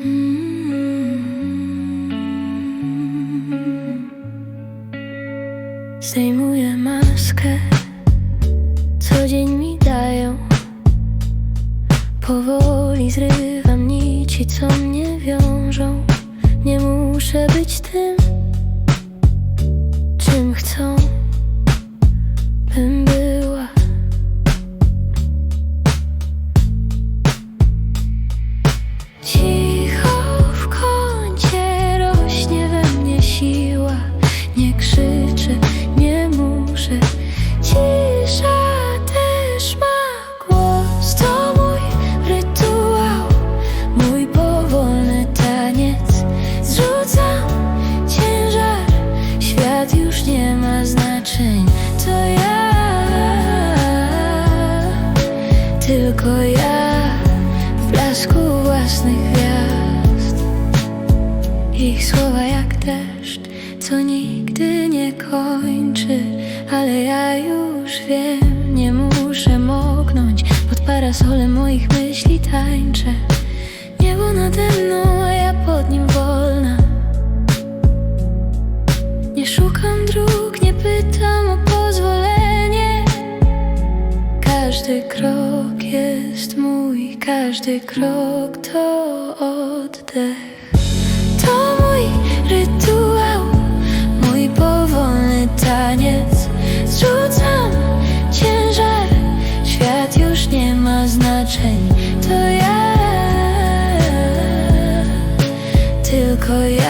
Mm-hmm. Zdejmuję maskę, co dzień mi dają. Powoli zrywam nici, co mnie wiążą. Nie muszę być tym, czym chcą, bym Tylko ja w blasku własnych gwiazd. Ich słowa jak deszcz, co nigdy nie kończy Ale ja już wiem, nie muszę moknąć. Pod parasolem moich myśli tańczę. Niebo nade mną, a ja pod nim każdy krok jest mój, każdy krok to oddech. To mój rytuał, mój powolny taniec. Zrzucam ciężar, świat już nie ma znaczeń. To ja, tylko ja.